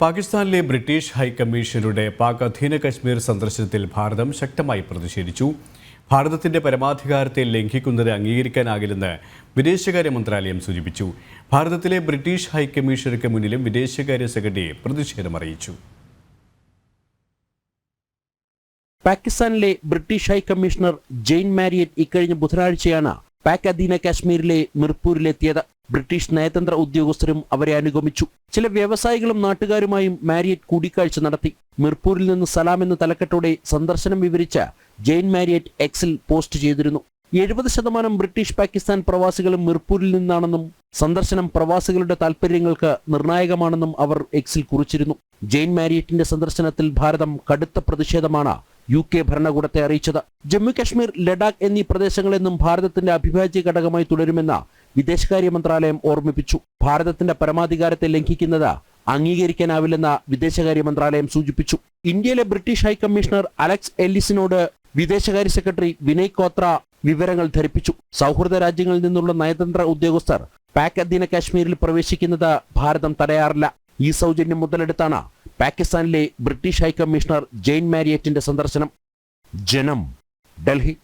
പാകിസ്ഥാനിലെ ബ്രിട്ടീഷ് ഹൈക്കമ്മീഷണറുടെ പാക് അധീന കശ്മീർ സന്ദർശനത്തിൽ ഭാരതം ശക്തമായി പ്രതിഷേധിച്ചു. ഭാരതത്തിന്റെ പരമാധികാരത്തെ ലംഘിക്കുന്നത് അംഗീകരിക്കാനാകില്ലെന്ന് വിദേശകാര്യ മന്ത്രാലയം സൂചിപ്പിച്ചു. ഭാരതത്തിലെ ബ്രിട്ടീഷ് ഹൈക്കമ്മീഷണർക്ക് മുന്നിലും വിദേശകാര്യ സെക്രട്ടറി പ്രതിഷേധം പ്രതിഷേധമറിയിച്ചു പാകിസ്ഥാനിലെ ബ്രിട്ടീഷ് ഹൈക്കമ്മീഷണർ ജെയിൻ മാരിയറ്റ് ഇക്കഴിഞ്ഞ ബുധനാഴ്ചയാണ് പാക് അധീന കാശ്മീരിലെ മിർപൂരിലെത്തിയത് ബ്രിട്ടീഷ് നയതന്ത്ര ഉദ്യോഗസ്ഥരും അവരെ അനുഗമിച്ചു. ചില വ്യവസായികളും നാട്ടുകാരുമായും മാരിയറ്റ് കൂടിക്കാഴ്ച നടത്തി. മിർപൂരിൽ നിന്ന് സലാം എന്ന തലക്കെട്ടോടെ സന്ദർശനം വിവരിച്ച ജെയിൻ മാരിയറ്റ് എക്സിൽ പോസ്റ്റ് ചെയ്തിരുന്നു. എഴുപത് ശതമാനം ബ്രിട്ടീഷ് പാകിസ്ഥാൻ പ്രവാസികളും മിർപൂരിൽ നിന്നാണെന്നും സന്ദർശനം പ്രവാസികളുടെ താൽപര്യങ്ങൾക്ക് നിർണായകമാണെന്നും അവർ എക്സിൽ കുറിച്ചിരുന്നു. ജെയിൻ മാരിയറ്റിന്റെ സന്ദർശനത്തിൽ ഭാരതം കടുത്ത പ്രതിഷേധമാണ് യു കെ ഭരണകൂടത്തെ അറിയിച്ചത്. ജമ്മു കശ്മീർ ലഡാക്ക് എന്നീ പ്രദേശങ്ങളെന്നും ഭാരതത്തിന്റെ അഭിഭാജ്യ ഘടകമായി തുടരുമെന്ന വിദേശകാര്യ മന്ത്രാലയം ഓർമ്മിപ്പിച്ചു. ഭാരതത്തിന്റെ പരമാധികാരത്തെ ലംഘിക്കുന്നത് അംഗീകരിക്കാനാവില്ലെന്ന വിദേശകാര്യ മന്ത്രാലയം സൂചിപ്പിച്ചു. ഇന്ത്യയിലെ ബ്രിട്ടീഷ് ഹൈക്കമ്മീഷണർ അലക്സ് എല്ലിസിനോട് വിദേശകാര്യ സെക്രട്ടറി വിനയ് കോത്ര വിവരങ്ങൾ ധരിപ്പിച്ചു. സൗഹൃദ രാജ്യങ്ങളിൽ നിന്നുള്ള നയതന്ത്ര ഉദ്യോഗസ്ഥർ പാക് അധീന കാശ്മീരിൽ പ്രവേശിക്കുന്നത് ഭാരതം തടയാറില്ല. ഈ സൗജന്യം മുതലെടുത്താണ് പാകിസ്ഥാനിലെ ബ്രിട്ടീഷ് ഹൈക്കമ്മീഷണർ ജെയിൻ മാരിയറ്റിന്റെ സന്ദർശനം. ജനം ഡൽഹി.